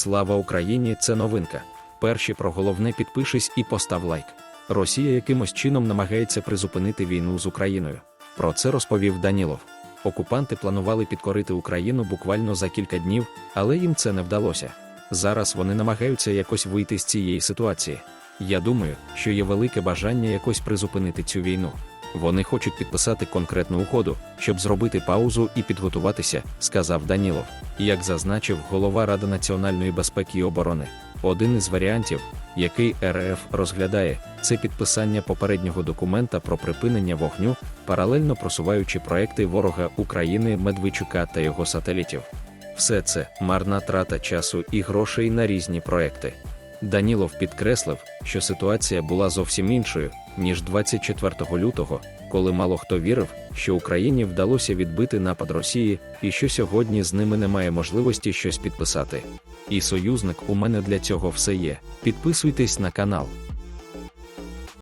Слава Україні! Це новинка. Перші про головне підпишись і постав лайк. Росія якимось чином намагається призупинити війну з Україною. Про це розповів Данілов. Окупанти планували підкорити Україну буквально за кілька днів, але їм це не вдалося. Зараз вони намагаються якось вийти з цієї ситуації. Я думаю, що є велике бажання якось призупинити цю війну. Вони хочуть підписати конкретну угоду, щоб зробити паузу і підготуватися, сказав Данілов. Як зазначив голова Ради національної безпеки і оборони, один із варіантів, який РФ розглядає, це підписання попереднього документа про припинення вогню, паралельно просуваючи проекти ворога України Медведчука та його сателітів. Все це марна трата часу і грошей на різні проекти. Данілов підкреслив, що ситуація була зовсім іншою, ніж 24 лютого, коли мало хто вірив, що Україні вдалося відбити напад Росії і що сьогодні з ними немає можливості щось підписати. І союзник у мене для цього все є. Підписуйтесь на канал.